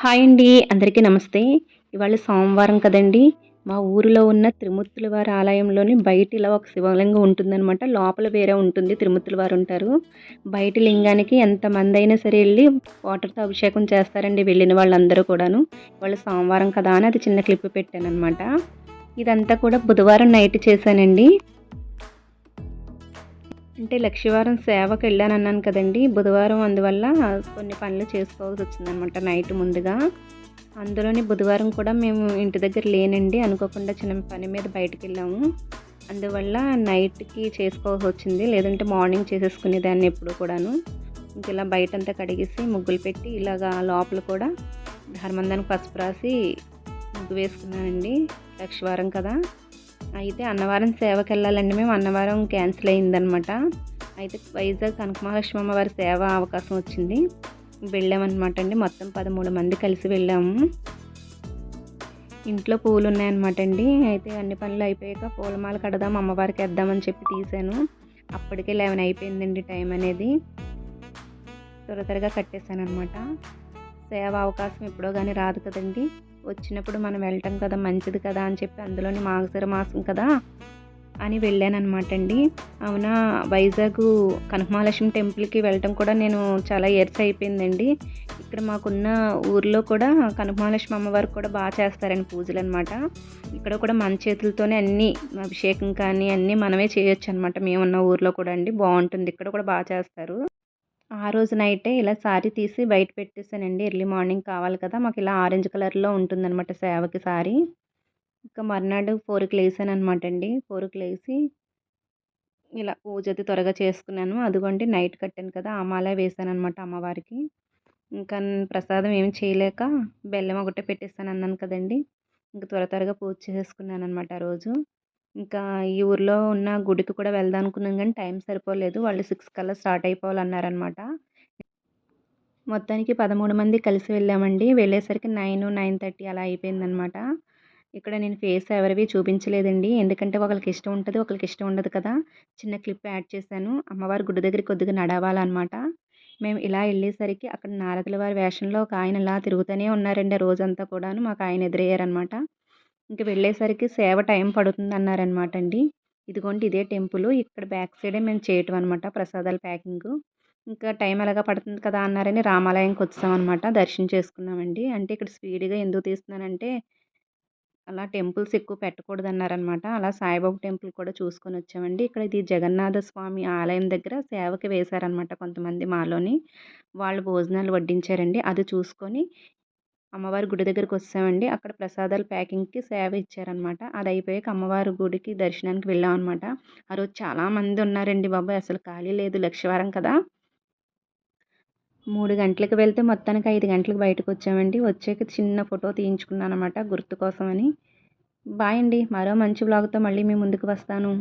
Hi అండి అందరికీ నమస్తే. ఇవాళ సోమవారం కదండి. మా ఊరిలో ఉన్న త్రిమూర్తుల వారి ఆలయంలోని బయట ఇలా ఒక శివలింగం ఉంటుందన్నమాట. లోపల వేరే ఉంటుంది త్రిమూర్తుల వారు ఉంటారు. బయట లింగానికి ఎంతమంది అయినా సరే వెళ్ళి వాటర్తో అభిషేకం చేస్తారండి వెళ్ళిన వాళ్ళందరూ కూడాను. వాళ్ళు సోమవారం కదా అని అది చిన్న క్లిప్ పెట్టానమాట ఇదంతా కూడా బుధవారం నైట్ చేశానండి. అంటే లక్షవారం సేవకు వెళ్ళాను అన్నాను కదండి. బుధవారం అందువల్ల కొన్ని పనులు చేసుకోవాల్సి వచ్చిందనమాట నైట్ ముందుగా. అందులోని బుధవారం కూడా మేము ఇంటి దగ్గర లేనండి. అనుకోకుండా చిన్న పని మీద బయటకు వెళ్ళాము. అందువల్ల నైట్కి చేసుకోవాల్సి వచ్చింది. లేదంటే మార్నింగ్ చేసేసుకునేదాన్ని ఎప్పుడు కూడాను. ఇంక ఇలా బయటంతా కడిగేసి ముగ్గులు పెట్టి ఇలాగా లోపల కూడా ధర్మందానికి పసుపు రాసి ముగ్గు వేసుకున్నానండి. లక్షవారం కదా. అయితే అన్నవరం సేవకి వెళ్ళాలండి మేము. అన్నవరం క్యాన్సిల్ అయిందనమాట. అయితే వైజాగ్ కనకమహాలక్ష్మి అమ్మవారి సేవ అవకాశం వచ్చింది. వెళ్ళామన్నమాట అండి. మొత్తం పదమూడు మంది కలిసి వెళ్ళాము. ఇంట్లో పూలు ఉన్నాయన్నమాట అండి. అయితే అన్ని పనులు అయిపోయాక పూలమాల కడదాం అమ్మవారికి వేద్దామని చెప్పి తీసాను అప్పటికే లెవెన్ అయిపోయిందండి టైం అనేది. త్వర త్వరగా కట్టేశాను అనమాట సేవ అవకాశం ఎప్పుడో కానీ రాదు కదండి. వచ్చినప్పుడు మనం వెళ్ళటం కదా మంచిది కదా అని చెప్పి అందులోని మాగసర మాసం కదా అని వెళ్ళానమాట అండి అవునా వైజాగ్ కనకమహాలక్ష్మి టెంపుల్కి వెళ్ళటం కూడా నేను చాలా ఇయర్స్ అయిపోయిందండి. ఇక్కడ మాకున్న ఊర్లో కూడా కనకమహాలక్ష్మి అమ్మవారు కూడా బాగా చేస్తారండి పూజలు అనమాట ఇక్కడ కూడా మన చేతులతోనే అన్నీ అభిషేకం కానీ అన్నీ మనమే చేయొచ్చు అనమాట మేమున్న ఊర్లో కూడా అండి. బాగుంటుంది. ఇక్కడ కూడా బాగా చేస్తారు. ఆ రోజు నైటే ఇలా సారీ తీసి బయట పెట్టేసానండి. ఎర్లీ మార్నింగ్ కావాలి కదా మాకు ఇలా ఆరెంజ్ కలర్లో ఉంటుందన్నమాట సేవకి సారీ. ఇంకా మర్నాడు ఫోర్కి లేసాను అనమాట అండి ఫోర్కి లేసి ఇలా పూజ అది త్వరగా చేసుకున్నాను. అదిగోండి నైట్ కట్టాను కదా అమాల వేసాను అనమాట అమ్మవారికి. ఇంకా ప్రసాదం ఏమి చేయలేక బెల్లం ఒకటే పెట్టేస్తాను అన్నాను కదండి. ఇంకా త్వర త్వరగా పూజ చేసుకున్నాను అనమాట ఆ రోజు. ఇంకా ఈ ఊర్లో ఉన్న గుడికి కూడా వెళ్దాం అనుకున్నాం కానీ టైం సరిపోలేదు. వాళ్ళు సిక్స్ కల్లా స్టార్ట్ అయిపోవాలన్నారనమాట మొత్తానికి పదమూడు మంది కలిసి వెళ్ళామండి. వెళ్ళేసరికి నైన్ నైన్ థర్టీ అలా అయిపోయిందనమాట ఇక్కడ నేను ఫేస్ ఎవరివి చూపించలేదండి. ఎందుకంటే ఒకరికి ఇష్టం ఉంటుంది ఒకరికి ఇష్టం ఉండదు కదా. చిన్న క్లిప్ యాడ్ చేశాను. అమ్మవారి గుడి దగ్గర కొద్దిగా నడవాలన్నమాట. మేము ఇలా వెళ్ళేసరికి అక్కడ నారదుల వారి వేషంలో ఒక ఆయన ఇలా తిరుగుతూనే ఉన్నారండి రోజంతా కూడాను. మాకు ఆయన ఎదురయ్యారనమాట ఇంక వెళ్ళేసరికి సేవ టైం పడుతుంది అన్నారనమాట అండి ఇదిగోండి ఇదే టెంపుల్ ఇక్కడ బ్యాక్ సైడే మేము చేయటం అనమాట ప్రసాదాల ప్యాకింగ్. ఇంకా టైం ఎలాగా పడుతుంది కదా అన్నారని రామాలయంకి వచ్చామన్నమాట దర్శనం చేసుకున్నామండి. అంటే ఇక్కడ స్పీడ్గా ఎందుకు తీస్తున్నానంటే అలా టెంపుల్స్ ఎక్కువ పెట్టకూడదు అన్నారనమాట అలా సాయిబాబా టెంపుల్ కూడా చూసుకొని వచ్చామండి. ఇక్కడ ఇది జగన్నాథ స్వామి ఆలయం దగ్గర సేవకి వేశారనమాట కొంతమంది మాలోని. వాళ్ళు భోజనాలు వడ్డించారండి. అది చూసుకొని అమ్మవారి గుడి దగ్గరికి వచ్చామండి అక్కడ ప్రసాదాలు ప్యాకింగ్కి సేవ ఇచ్చారనమాట. అది అయిపోయాక అమ్మవారి గుడికి దర్శనానికి వెళ్ళాం అనమాట ఆ రోజు చాలామంది ఉన్నారండి బాబాయ్! అసలు ఖాళీ లేదు. లక్షవారం కదా! మూడు గంటలకు వెళ్తే మొత్తానికి ఐదు గంటలకు బయటకు వచ్చామండి. వచ్చాక చిన్న ఫోటో తీయించుకున్నాను అనమాట గుర్తు కోసమని. బాయ్ అండి. మరో మంచి బ్లాగ్తో మళ్ళీ మీ ముందుకు వస్తాను.